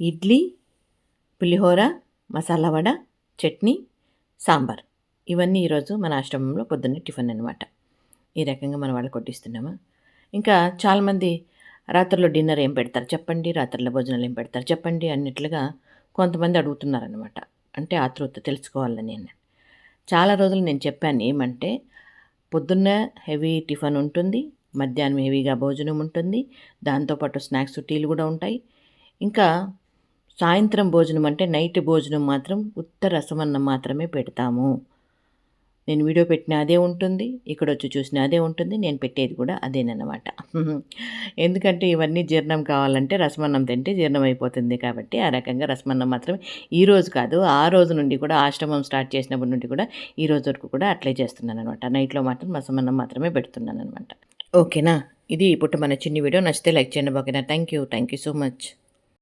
ఇడ్లీ పులిహోర మసాలా వడ చట్నీ సాంబార్. ఇవన్నీ ఈరోజు మన ఆశ్రమంలో పొద్దున్నే టిఫిన్ అనమాట ఈ రకంగా మన వాళ్ళు కొట్టిస్తున్నాము? ఇంకా చాలామంది రాత్రిలో డిన్నర్ ఏం పెడతారు? చెప్పండి. రాత్రిలో భోజనాలు ఏం పెడతారు? చెప్పండి అన్నట్లుగా కొంతమంది అడుగుతున్నారనమాట అంటే ఆతృత తెలుసుకోవాలని నేను చాలా రోజులు నేను చెప్పాను ఏమంటే పొద్దున్న హెవీ టిఫిన్ ఉంటుంది మధ్యాహ్నం హెవీగా భోజనం ఉంటుంది దాంతోపాటు స్నాక్స్ టీలు కూడా ఉంటాయి. ఇంకా సాయంత్రం భోజనం అంటే నైట్ భోజనం మాత్రం ఉత్త రసమన్నం మాత్రమే పెడతాము. నేను వీడియో పెట్టిన అదే ఉంటుంది ఇక్కడ వచ్చి చూసిన అదే ఉంటుంది నేను పెట్టేది కూడా అదేనమాట ఎందుకంటే ఇవన్నీ జీర్ణం కావాలంటే రసమన్నం తింటే జీర్ణం అయిపోతుంది కాబట్టి ఆ రకంగా రసమన్నం మాత్రమే. ఈ రోజు కాదు ఆ రోజు నుండి కూడా ఆశ్రమం స్టార్ట్ చేసినప్పటి నుండి కూడా ఈ రోజు వరకు కూడా అట్లే చేస్తున్నాను అనమాట నైట్లో మాత్రం రసమన్నం మాత్రమే పెడుతున్నాను అనమాట ఓకేనా? ఇది ఇప్పుడు మన చిన్న వీడియో. నచ్చితే లైక్ చేయండి ఓకేనా? Thank you. Thank you so much.